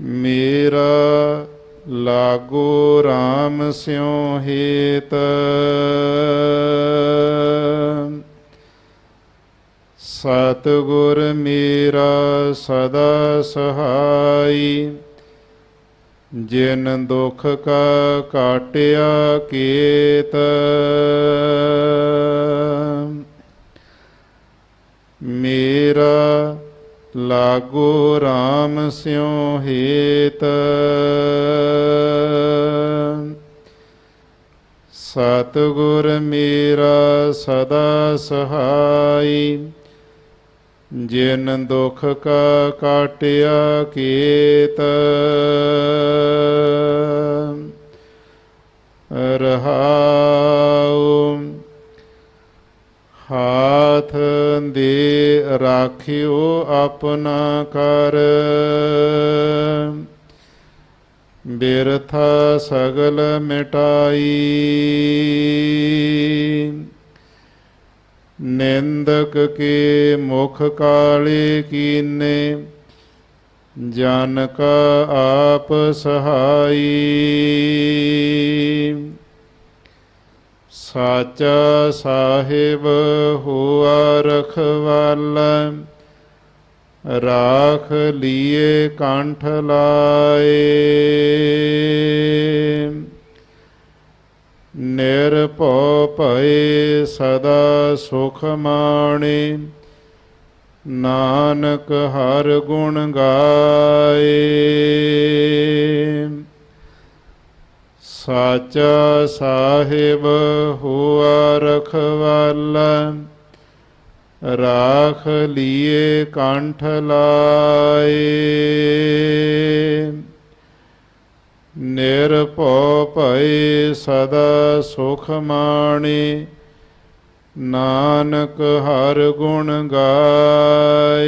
ਮੇਰਾ ਲਾਗੋ RAM ਸਿਉ ਹੇਤ। ਸਤਿਗੁਰ ਮੇਰਾ ਸਦਾ ਸਹਾਈ। ਜਿਨ ਦੁਖ ਕਾ ਕਾਟਿਆ ਕੀਤ। ਮੇਰਾ ਲਾਗੋ RAM ਸਿਉ ਹੇਤ। ਸਤਿਗੁਰ ਮੇਰਾ ਸਦਾ ਸਹਾਈ, ਜਿਨ ਦੁਖ ਕਾ ਕਾਟਿਆ ਕੀਤ। ਰਹਾਉ, ਹਾਥ ਦੇ ਰਾਖਿਓ ਆਪਣਾ ਕਰ। ਬਿਰਥਾ ਸਗਲ ਮਿਟਾਈ। ਨਿੰਦਕ ਕੇ ਮੁਖ ਕਾਲੇ ਕੀਨੇ, ਜਨ ਕਾ ਆਪ ਸਹਾਈ। ਸਾਚਾ ਸਾਹਿਬ ਹੋਆ ਰਖਵਾਲਾ ਰਾਖ ਲੀਏ ਕੰਠ ਲਾਏ। ਨਿਰਭਉ ਭਏ ਸਦਾ ਸੁਖ ਮਾਣੇ। ਨਾਨਕ ਹਰ ਗੁਣ ਗਾਏ। ਸਾਚਾ ਸਾਹਿਬ ਹੋਆ ਰਖਵਾਲਾ, ਰਾਖ ਲੀਏ ਕੰਠ ਲਾਏ। ਨਿਰਭਉ ਭਏ ਸਦਾ ਸੁਖ ਮਾਣੇ, ਨਾਨਕ ਹਰ ਗੁਣ ਗਾਏ।